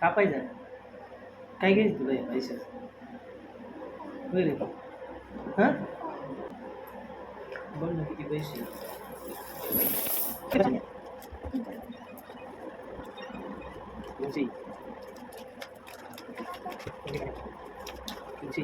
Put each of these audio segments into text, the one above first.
कापायचं काय घ्यायचं तुला या पैशाचं होय रे हां बघ ना किती पैसे तीनशे तीनशे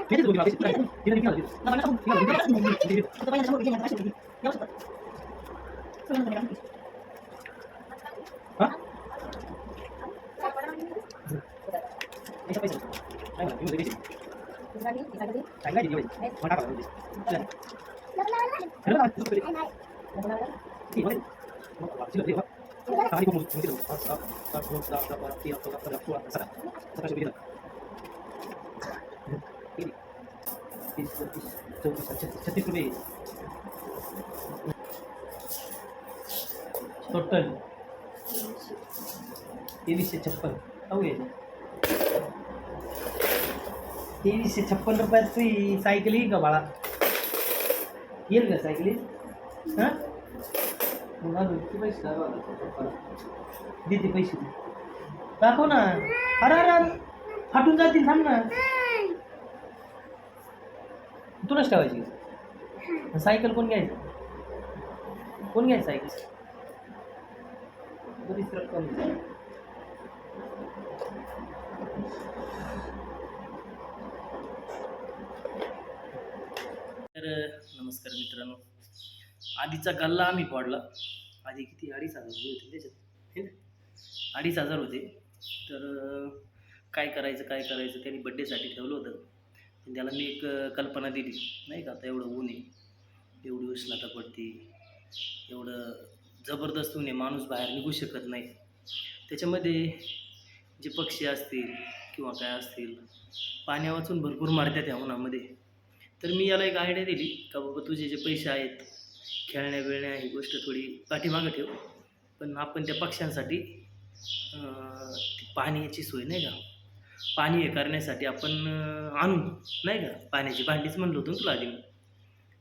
किती तुला पैसे? काय? किती किती टोटल तेवीसशे छप्पन यायचं तेवीसशे छप्पन रुपयात तुझी सायकल येईल का बाळा येईल का सायकल हां मग अजून किती पैसे दाखवा ना. दे ते पैसे. दाखव ना अरे अरे अरे फाटून जातील थांब ना तुलाच ठेवायची सायकल कोण घ्यायचं कोण घ्यायचं सायकल बरीच रक्कम तर नमस्कार मित्रांनो. आधीचा गल्ला आम्ही पाडला. आधी किती? अडीच हजार रुपये होते त्याच्यात. हे अडीच हजार होते. तर काय करायचं काय करायचं त्यांनी बड्डेसाठी ठेवलं होतं. पण त्याला मी एक कल्पना दिली. नाही का? आता एवढं ऊन आहे. एवढी उष्णता पडते. एवढं जबरदस्त होणे माणूस बाहेर निघू शकत नाही. त्याच्यामध्ये जे पक्षी असतील किंवा काय असतील पाण्या वाचून भरपूर मारतात या उन्हामध्ये. तर मी याला एक आयडिया दिली का बाबा तुझे जे पैसे आहेत खेळण्या बिळण्या ही गोष्ट थोडी पाठीमागं ठेव. पण आपण त्या पक्ष्यांसाठी ती पाण्याची सोय नाही का? पाणी हे करण्यासाठी आपण आणू नाही का? पाण्याची भांडीच म्हणलो होतो तुला आधी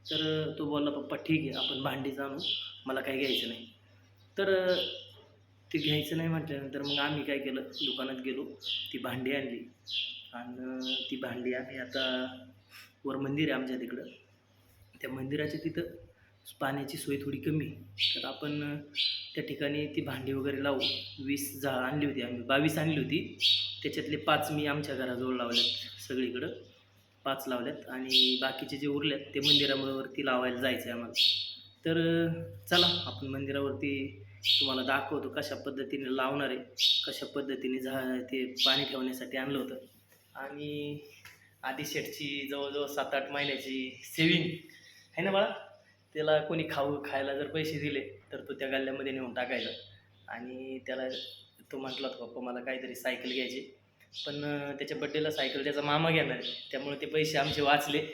तर तो बोलला पप्पा ठीक आहे आपण भांडीच आणू. मला काही घ्यायचं नाही. तर ते घ्यायचं नाही म्हटल्यानंतर मग आम्ही काय केलं? दुकानात गेलो ती भांडी आणली. आणि ती भांडी आम्ही आता वर मंदिर आहे आमच्या तिकडं. त्या मंदिराच्या तिथं पाण्याची सोय थोडी कमी. तर आपण त्या ठिकाणी ती भांडी वगैरे लावू वीस झा आणली होती आम्ही. बावीस आणली होती. त्याच्यातले पाच मी आमच्या घराजवळ लावल्यात सगळीकडं. पाच लावल्यात आणि बाकीचे जे उरल्यात ते मंदिरावरती लावायला जायचं आहे आम्हाला. तर चला आपण मंदिरावरती तुम्हाला दाखवतो कशा पद्धतीने लावणार आहे कशा पद्धतीने झा ते पाणी ठेवण्यासाठी आणलं होतं. आणि आधी शेटची जवळजवळ सात आठ महिन्याची सेविंग आहे ना बाळा? त्याला कोणी खाऊ खायला जर पैसे दिले तर तो त्या गल्ल्यामध्ये नेऊन टाकायचा. आणि त्याला तो म्हटला होता पप्पा मला काहीतरी सायकल घ्यायची पण त्याच्या बड्डेला सायकल त्याचा मामा घेणार आहे. त्यामुळे ते पैसे आमचे वाचले.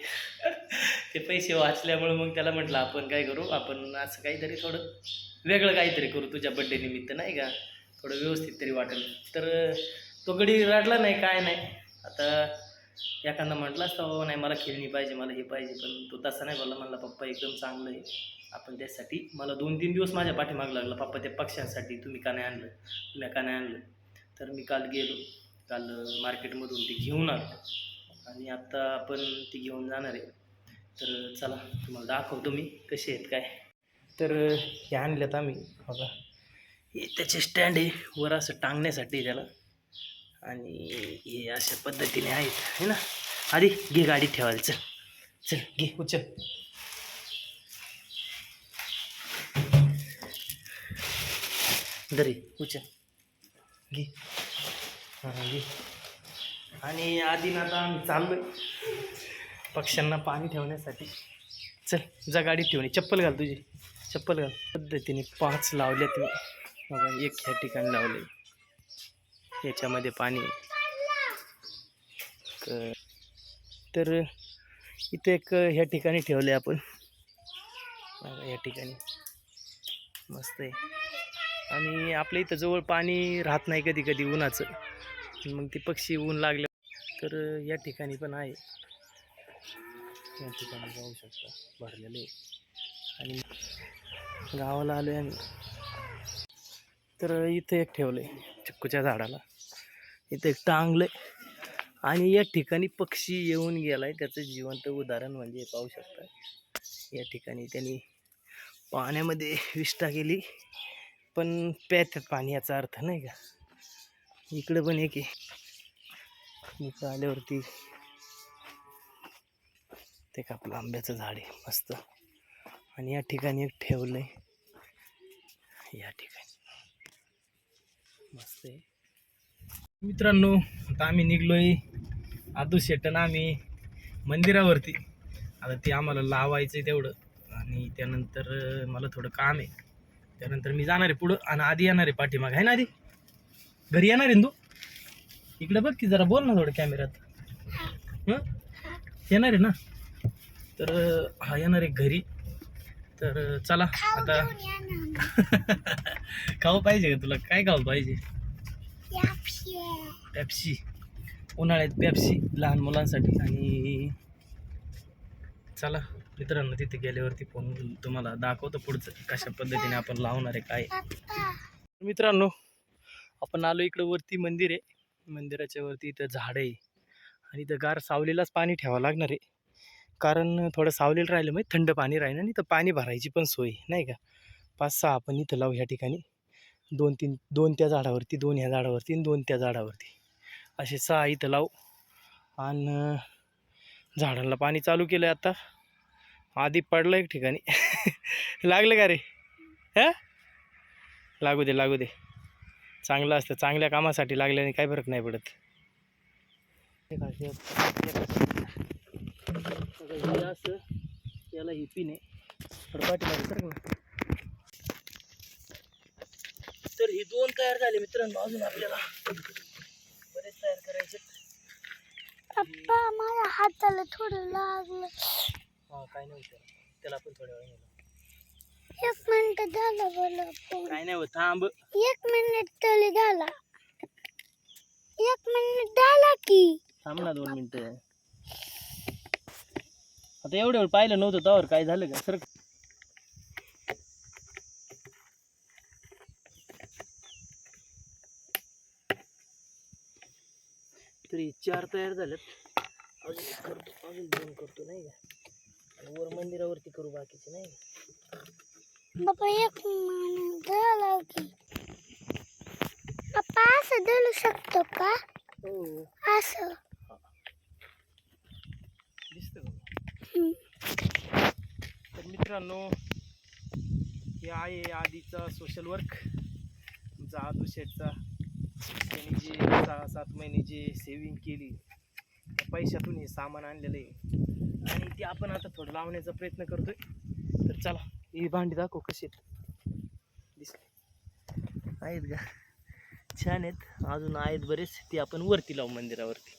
ते पैसे वाचल्यामुळे मग त्याला म्हटलं आपण काय करू? आपण असं काहीतरी थोडं वेगळं काहीतरी करू तुझ्या बड्डे निमित्त नाही का? थोडं व्यवस्थित तरी वाटेल. तर तो गडी रडला नाही काय नाही. आता एखादा म्हटलं असता बाबा नाही मला खेळणी पाहिजे मला हे पाहिजे. पण तो तसा नाही बोलला म्हणला पप्पा एकदम चांगलं आहे. आपण त्यासाठी मला दोन तीन दिवस माझ्या पाठीमाग लागला. पप्पा त्या पक्ष्यांसाठी तुम्ही का नाही आणलं? तुम्ही का नाही आणलं? तर मी काल गेलो. काल मार्केटमधून ते घेऊन आलो. आणि आत्ता आपण ती घेऊन जाणार आहे. तर चला तुम्हाला दाखवतो मी कसे आहेत काय. तर हे आणल्यात आम्ही बघा. हे त्याचे स्टँड आहे वर असं टांगण्यासाठी त्याला. आणि हे अशा पद्धतीने आहेत है ना. आधी घे गाडी ठेवायला चल. चल घे उचल. दरी उचल. घे. हां घे. आणि आधी ना आता आम्ही चाललोय. पक्ष्यांना पाणी ठेवण्यासाठी. चल जा गाडीत ठेवणे चप्पल घाल तुझी. चप्पल घाल. पद्धतीने पाच लावल्यात मी. बघा एक ह्या ठिकाणी लावले याच्यामध्ये पाणी तर इथे एक ह्या ठिकाणी ठेवले आपण. बघा या ठिकाणी. मस्त आहे. आणि आपल्या इथं जवळ पाणी राहत नाही कधी कधी उन्हाचं. मग ते पक्षी ऊन लागलं तर या ठिकाणी पण आहे. या ठिकाणी जाऊ शकता. भरलेले आणि गावाला आलो आम्ही. तर इथं एक ठेवलं आहे चिक्कूच्या झाडाला. इथं एक टांगलं आणि या ठिकाणी पक्षी येऊन गेलाय. त्याचं जिवंत उदाहरण म्हणजे पाहू शकता. या ठिकाणी त्यांनी पाण्यामध्ये विष्ठा केली. पण प्यात्यात पाणी याचा अर्थ नाही का? इकडं पण एक आहे. इथं आल्यावरती ते का आपलं आंब्याचं झाड आहे मस्त. आणि या ठिकाणी एक ठेवलंय या ठिकाणी. मस्त आहे. मित्रांनो आता आम्ही निघलोय आदू शेटन आम्ही मंदिरावरती. आता ते आम्हाला लावायचं आहे तेवढं. आणि त्यानंतर मला थोडं काम आहे. त्यानंतर मी जाणार आहे पुढं आणि आधी येणार आहे पाठीमाग. आहे ना आधी? घरी येणार आहे ना तू? इकडे बघ की जरा बोल ना थोडं कॅमेऱ्यात. येणार आहे ना? तर हा येणार आहे घरी. तर चला आता खाऊ पाहिजे का तुला? काय खाऊ पाहिजे? पेप्सी उन्हाळ्यात पेप्सी लहान मुलांसाठी. आणि चला मित्रांनो तिथे गेल्यावरती फोन तुम्हाला दाखवतो पुढचं कशा पद्धतीने आपण लावणार आहे काय मित्रांनो आपण आलो इकडं वरती मंदिर आहे. मंदिराच्या वरती इथं झाड आहे. आणि इथं गार सावलीलाच पाणी ठेवावं लागणार आहे. कारण थोडं सावलेलं राहिलं म्हणजे थंड पाणी राहिलं आणि तर पाणी भरायची पण सोय नाही का? पाच सहा आपण इथं लावू ह्या ठिकाणी. दोन तीन दोन त्या झाडावरती दोन ह्या झाडावरती आणि दोन त्या झाडावरती. असे सहा इथं लावू. आणि झाडांना पाणी चालू केलं आहे आता. आधी पडलं एक ठिकाणी. लागलं का रे? हां? लागू दे लागू दे. चांगलं असतं. चांगल्या कामासाठी लागल्याने काही फरक नाही पडत. हे असं याला ही पिन आहे. ना तर ही दोन तयार झाले मित्रांनो अजून आपल्याला बरेच तयार करायचे पप्पा माझ्या हाताला थोडं लागलं. हा काय नाही होत. त्याला. पण थोड्या वेळ एक मिनिट झालं बोला काय नाही होत थांब. एक मिनिट तरी झाला. एक मिनिट झाला की. थांब ना दोन मिनिटं. आता एवढं पाहिलं नव्हतं त्यावर काय झालं का सर तरी चार तयार झाल्यात. अजून करतो अजून दोन करतो नाही का? आणि वर मंदिरावरती करू बाकीचे नाही का? पप्पा एक झाला असं धरू शकतो का? हो. असं दिसतं का हम्म. तर मित्रांनो हे आहे आधीचा सोशल वर्क आमचा आदू शेठचा. त्यांनी जे सहा सात महिने जे सेविंग केली त्या पैशातून हे सामान आणलेलं आहे. आणि ते आपण आता थोडं लावण्याचा प्रयत्न करतोय. तर चला ही भांडी दाखव कशी आहेत. दिसले. आहेत का? छान आहेत. अजून आहेत बरेच. ते आपण वरती लावू मंदिरावरती.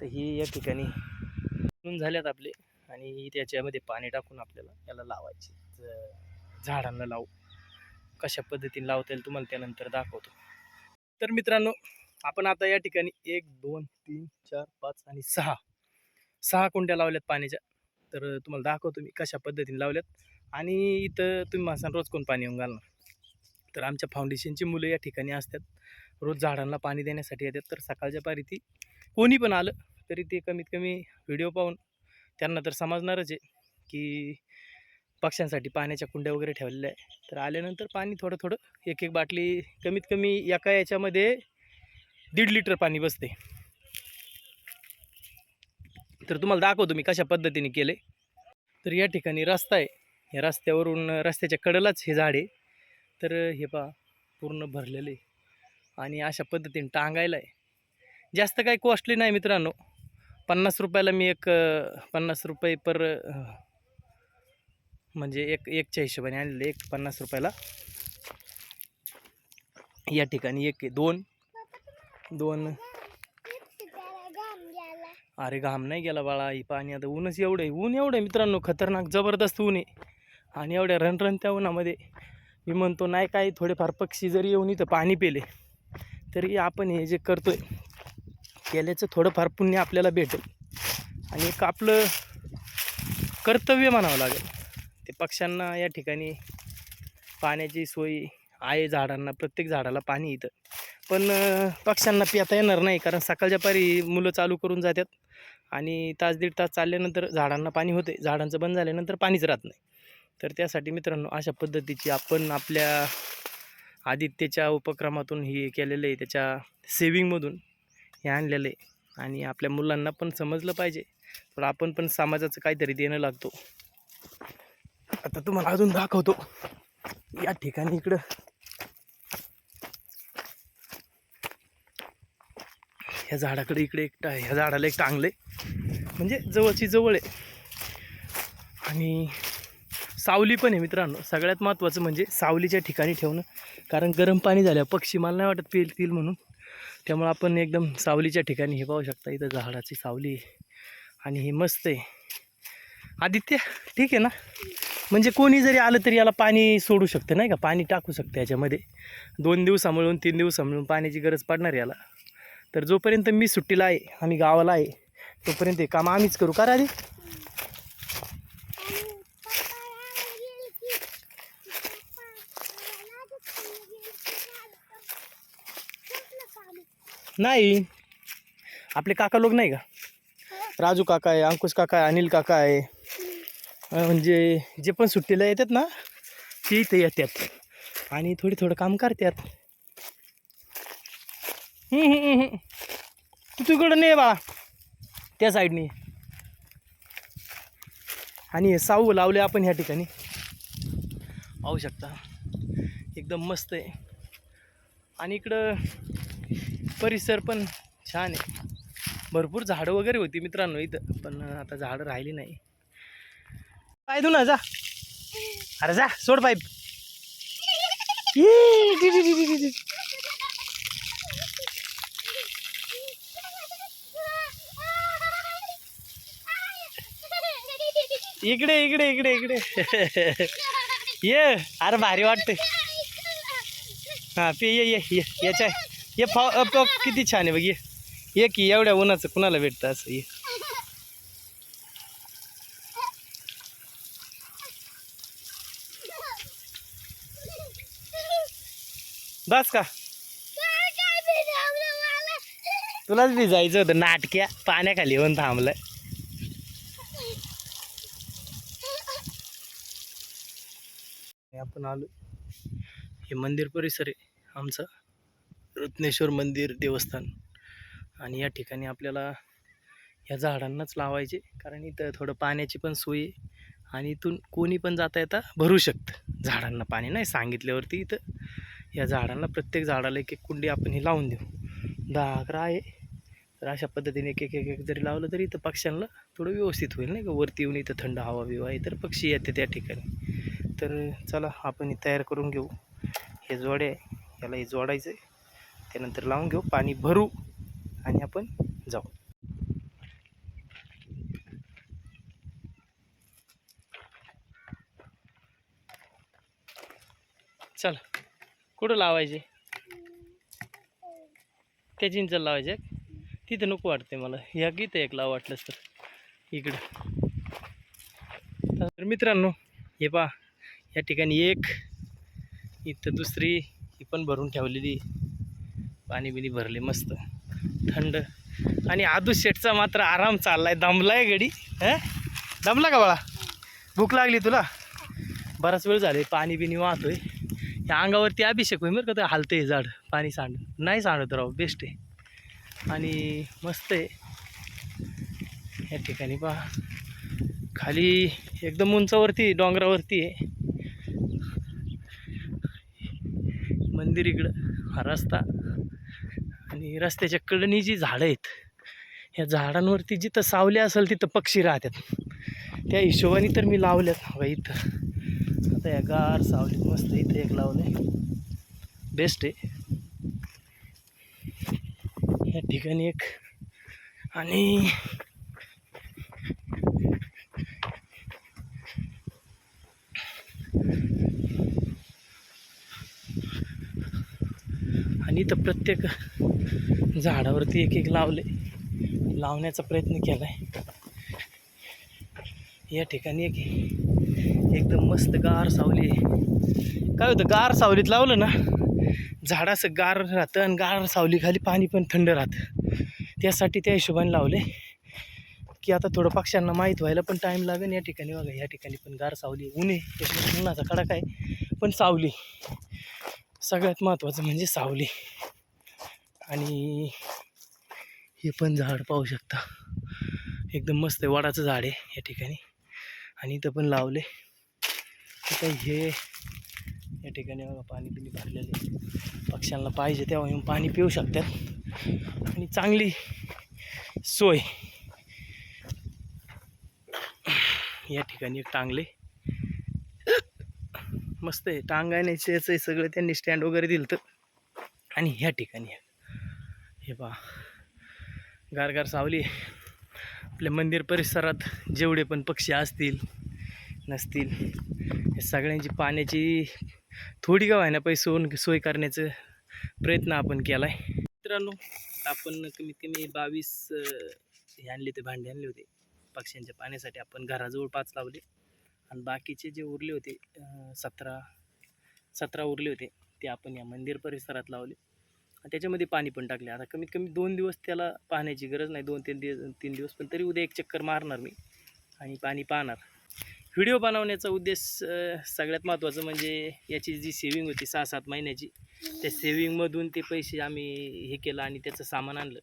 तर हे या ठिकाणी. झाल्यात आपले. आणि त्याच्यामध्ये पाणी टाकून आपल्याला याला लावायचे. ज- झाडांना लावू. कशा पद्धतीने लावता येईल तुम्हाला त्यानंतर दाखवतो. तर मित्रांनो आपण आता या ठिकाणी एक दोन तीन चार पाच आणि सहा. सहा कुंड्या लावल्यात पाण्याच्या. तर तुम्हाला दाखवतो मी कशा पद्धतीने लावल्यात. आणि इथं तुम्ही माणसांना रोज कोण पाणी येऊन घालणार? तर आमच्या फाउंडेशनची मुलं या ठिकाणी असतात. रोज झाडांना पाणी देण्यासाठी येतात. तर सकाळच्या पारी ती कोणी पण आलं तरी ते कमीत कमी व्हिडिओ पाहून त्यांना तर समजणारच आहे की पक्ष्यांसाठी पाण्याच्या कुंड्या वगैरे ठेवलेल्या आहे तर आल्यानंतर पाणी थोडं थोडं एक एक बाटली कमीत कमी एका याच्यामध्ये दीड लिटर पाणी बसते. तर तुम्हाला दाखवतो मी कशा पद्धतीने केले. तर या ठिकाणी रस्ता आहे. या रस्त्यावरून रस्त्याच्या कडेलाच हे झाड आहे. तर हे पहा पूर्ण भरलेलं आहे. आणि अशा पद्धतीने टांगायला आहे. जास्त काही कॉस्टली नाही मित्रांनो. पन्नास रुपयाला मी एक पन्नास रुपये पर म्हणजे एक एकच्या हिशोबाने आणलेलं एक पन्नास रुपयाला. या ठिकाणी एक दोन. दोन. अरे घाम नाही गेला बाळा ही पाणी आता ऊनच एवढं आहे. ऊन एवढं आहे मित्रांनो खतरनाक जबरदस्त ऊन आहे. आणि एवढ्या रणरण त्या उन्हामध्ये मी म्हणतो नाही काय थोडेफार पक्षी जरी येऊन इथं पाणी पेले तरी आपण हे जे करतोय केल्याचं थोडंफार पुण्य आपल्याला भेटेल. आणि एक आपलं कर्तव्य म्हणावं लागेल. ते पक्ष्यांना या ठिकाणी पाण्याची सोय आहे झाडांना प्रत्येक झाडाला पाणी इथं. पण पक्ष्यांना पिता येणार नाही कारण सकाळच्या पारी मुलं चालू करून जातात आणि तास दीड तास चालल्यानंतर झाडांना पाणी होते. झाडांचं बंद झाल्यानंतर पाणीच राहत नाही. तर त्यासाठी मित्रांनो अशा पद्धतीची आपण आपल्या आदित्यच्या उपक्रमातून हे केलेलं आहे. त्याच्या सेविंगमधून हे आणलेलं आहे. आणि आपल्या मुलांना पण समजलं पाहिजे. पण आपण पण समाजाचं काहीतरी देणं लागतो. आता तुम्हाला अजून दाखवतो. या ठिकाणी इकडं. ह्या झाडाकडे इकडे एक ह्या झाडाला एक टांगलं आहे म्हणजे जवळची जवळ आहे. आणि सावली पण आहे मित्रांनो. सगळ्यात महत्त्वाचं म्हणजे सावलीच्या ठिकाणी ठेवणं. कारण गरम पाणी झाल्यावर पक्षी मला नाही वाटत पितील म्हणून. त्यामुळे आपण एकदम सावलीच्या ठिकाणी हे पाहू शकता इथं झाडाची सावली आहे आणि हे मस्त आहे. आदित्य ठीक आहे ना? म्हणजे कोणी जरी आलं तरी याला पाणी सोडू शकतं नाही का? पाणी टाकू शकतं याच्यामध्ये. दोन दिवसामुळून तीन दिवसामुळून पाण्याची गरज पडणार याला. तर जोपर्यंत मी सुट्टीला आहे आम्ही गावाला आहे तोपर्यंत हे काम आम्हीच करू. का रे नाही. आपले काका लोक नाही का? राजू काका आहे अंकुश काका आहे अनिल काका आहे. म्हणजे जे पण सुट्टीला येतात ना ते इथे येतात. आणि थोडी थोडं काम करतात. तू तिकडं नाही बा. त्या साईडनी. आणि हे साऊ लावले आपण ह्या ठिकाणी. पाहू शकता. एकदम मस्त आहे. आणि इकडं परिसर पण छान आहे. भरपूर झाडं वगैरे होती मित्रांनो इथं पण आता झाडं राहिली नाही. पाय धु ना जा. अरे जा सोड पाईप ये, इकडे इकडे इकडे इकडे. ये अरे भारी वाटते हां पी ये ये ये याच्या. हे पाव पाव किती छान आहे बघ ये. की एवढ्या उन्हाचं कुणाला भेटतं असं ये. बस का? तुलाच बी जायचं होतं नाटक्या पाण्याखाली येऊन थांबलं आपण आलो. हे मंदिर परिसर आहे आमचं. रत्नेश्वर मंदिर देवस्थान. आणि या ठिकाणी आपल्याला या झाडांनाच लावायचे कारण इथं थोडं पाण्याची पण सोय आणि इथून कोणी पण जाता येता भरू शकतं. झाडांना पाणी नाही सांगितल्यावरती इथं. या झाडांना प्रत्येक झाडाला एक एक कुंडी आपण हे लावून देऊ. दहा अकरा आहे. तर अशा पद्धतीने एक एक एक एक जरी लावलं तरी इथं पक्ष्यांना थोडं व्यवस्थित होईल नाही का? वरती येऊन इथं थंड हवा बिवा आहे तर पक्षी येते त्या ठिकाणी. तर चला आपण तयार करून घेऊ. हे जोडे आहे. याला हे जोडायचं आहे त्यानंतर लावून घेऊ पाणी भरू आणि आपण जाऊ. चल कुठं लावायचे? त्या चिंचल लावायचे तिथं नको वाटते मला. ह्या इथं एक लाव वाटलंच तर. इकडं. तर मित्रांनो हे पा या ठिकाणी एक इथं दुसरी ही पण भरून ठेवलेली. पाणी बिनी भरले मस्त. थंड. आणि आदू शेटचा मात्र आराम चाललाय. दमलाय गडी हं? दमला का बाळा? भूक लागली तुला? बराच वेळ झाले पाणी बिनी वाहतोय. त्या अंगावरती अभिषेक होईल बरं का ते हालतं आहे झाड पाणी सांड. नाही सांडत राव बेस्ट आहे. आणि मस्त आहे. या ठिकाणी पहा. खाली एकदम उंचावरती डोंगरावरती आहे. मंदिर इकडं. हा रस्ता. आणि रस्त्याच्या कडणी जी झाडं आहेत ह्या झाडांवरती जिथं सावली असेल तिथं पक्षी राहतात. त्या हिशोबाने तर मी लावल्यात. बघा इथं. आता या गार सावलीत मस्त इथं एक लावलं बेस्ट आहे. या ठिकाणी एक. आणि आणि इथं प्रत्येक झाडावरती एक एक लावले. लावण्याचा प्रयत्न केला आहे या ठिकाणी एक एकदम मस्त गार सावली आहे. काय होतं गार सावलीत लावलं ना झाड असं गार राहतं आणि गार सावलीखाली पाणी पण थंड राहतं. त्यासाठी त्या हिशोबाने लावले. की आता थोडं पक्ष्यांना माहीत व्हायला पण टाईम लागेल. या ठिकाणी बघा या ठिकाणी पण गार सावली ऊन त्याच्यामुळे उन्हाचा कडा आहे. पण सावली सगळ्यात महत्त्वाचं म्हणजे सावली. आणि हे पण झाड पाहू शकता. एकदम मस्त आहे वडाचं झाड आहे या ठिकाणी. आणि इथं पण लावले. आता हे या ठिकाणी बघा पाणी बिणी भरलेले पक्ष्यांना पाहिजे तेव्हा येऊन पाणी पिऊ शकतात. आणि चांगली सोय. या ठिकाणी एक टांगले. मस्त आहे टांगायण्याचे याचं सगळं त्यांनी स्टँड वगैरे दिलं तर आणि ह्या ठिकाणी हे पहा. गारगार सावली आपल्या मंदिर परिसरात जेवढे पण पक्षी असतील नसतील हे सगळ्यांची पाण्याची थोडी का व्हायना पैसून सोय करण्याचं प्रयत्न आपण केला आहे मित्रांनो आपण कमीत कमी बावीस हे आणले होते भांडे आणले होते. पक्ष्यांच्या पाण्यासाठी आपण घराजवळ पाच लावले. आणि बाकीचे जे उरले होते सतरा सतरा उरले होते ते आपण या मंदिर परिसरात लावले. आणि त्याच्यामध्ये पाणी पण टाकले आता कमीत कमी दोन दिवस त्याला पाहण्याची गरज नाही. दोन तीन दिवस तीन दिवस पण तरी उद्या एक चक्कर मारणार मी आणि पाणी पाहणार. व्हिडिओ बनवण्याचा उद्देश सगळ्यात महत्त्वाचं म्हणजे याची जी सेविंग होती सहा सात महिन्याची त्या सेविंगमधून ते पैसे आम्ही हे केलं आणि त्याचं सामान आणलं.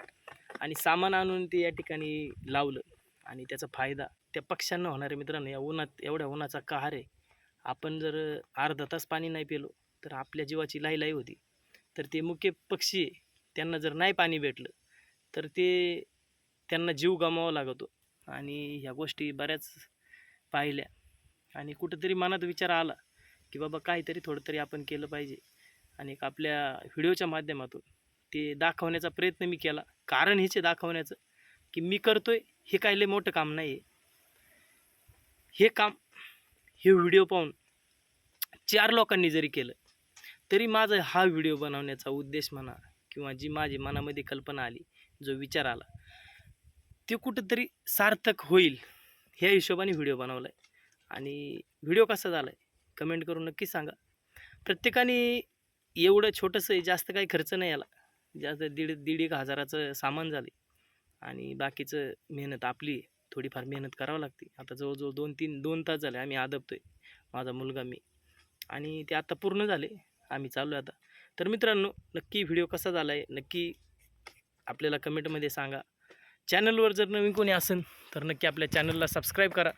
आणि सामान आणून ते या ठिकाणी लावलं. आणि त्याचा फायदा त्या पक्ष्यांना होणारे मित्रांनो. या उन्हात एवढ्या उन्हाचा कहार आहे. आपण जर अर्धा तास पाणी नाही पिलो तर आपल्या जीवाची लाई होती. तर ते मुख्य पक्षी त्यांना जर नाही पाणी भेटलं तर ते त्यांना जीव गमावा लागतो. आणि ह्या गोष्टी बऱ्याच पाहिल्या. आणि कुठंतरी मनात विचार आला की बाबा काहीतरी थोडं तरी आपण केलं पाहिजे. आणि एक आपल्या व्हिडिओच्या माध्यमातून ते दाखवण्याचा प्रयत्न मी केला. कारण हेचे दाखवण्याचं की मी करतोय हे काय लय मोठं काम नाही आहे हे काम हे व्हिडिओ पाहून चार लोकांनी जरी केलं तरी माझा हा व्हिडिओ बनवण्याचा उद्देश म्हणा किंवा जी माझी मनामध्ये कल्पना आली जो विचार आला ते कुठंतरी सार्थक होईल ह्या हिशोबाने व्हिडिओ बनवला आहे आणि व्हिडिओ कसा झाला आहे कमेंट करून नक्की सांगा. प्रत्येकाने एवढं छोटंसं आहे जास्त काही खर्च नाही आला. जास्त दीड दीड एक हजाराचं सामान झाले. आणि बाकीचं मेहनत आपली थोडीफार मेहनत करावं लागते. आता जवळजवळ दोन तीन दोन तास झाले आम्ही आदबतो आहे माझा मुलगा मी. आणि ते आता पूर्ण झाले. आम्ही चालू आहे आता. तर मित्रांनो नक्की व्हिडिओ कसा झाला आहे नक्की आपल्याला कमेंटमध्ये सांगा. चॅनलवर जर नवीन कोणी असेल तर नक्की आपल्या चॅनलला सबस्क्राईब करा.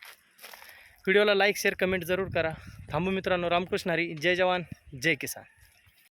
व्हिडिओला लाईक शेअर कमेंट जरूर करा. थांबू मित्रांनो रामकृष्ण हरी. जय जवान जय किसान.